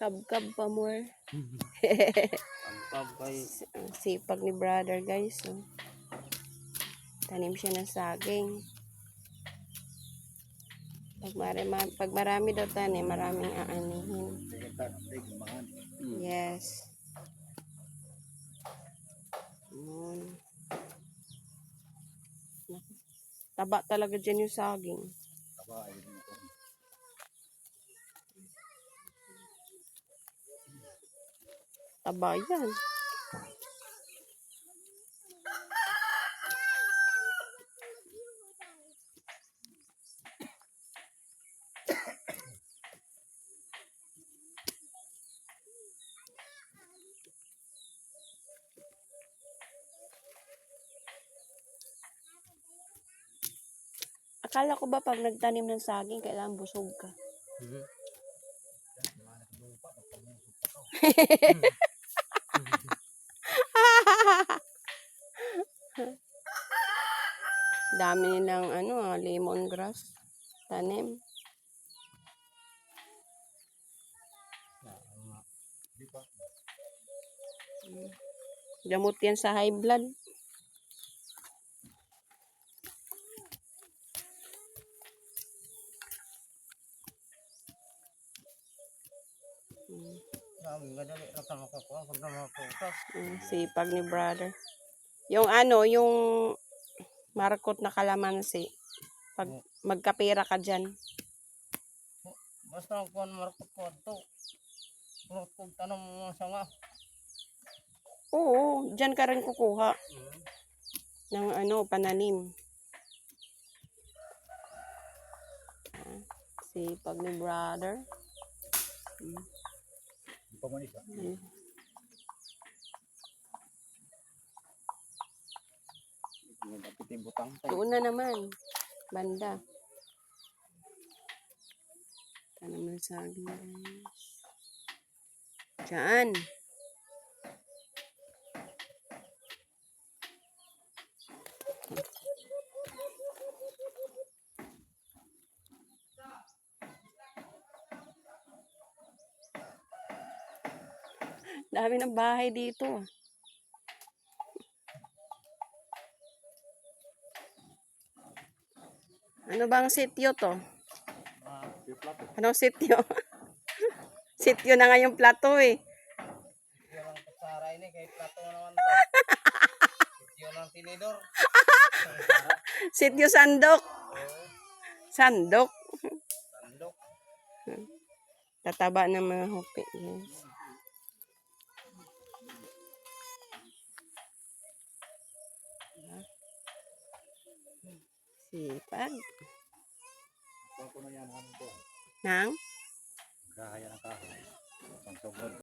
Kab-kab pa more. Pagkay. Ang sipag ni brother guys. Oh. Tanim siya ng saging. Pag marami, pag marami daw tanim, maraming aanihin. Yes. Yun. Taba talaga dyan yung saging. Taba yan. Akala ko ba pag nagtanim ng saging, kailangan busog ka? Mhm. Dami nilang ano, ah, lemongrass. Tanim. Gamot yan sa high blood. Mm, sipag ni brother. Yung ano, yung markot na kalamansi. Pag magkapira ka dyan. Basta ang kuan markot ko ato. Pulot ko tanong mga sanga. Oo, dyan ka rin kukuha ng ano, pananim. Ah, Sipag ni brother. Mm. Mm. Butang tay. Doon na naman. Banda. Tanam ng saging. Diyan. Dami ng bahay dito. Ano bang sityo to? Anong sityo? sityo na nga yung plato eh. Sityo sandok. Sandok. Sandok. Tataba ng mga hupi. Yes. Sipag. Ako na yan to. Nang? Kaya na kahoy. Pangsugod.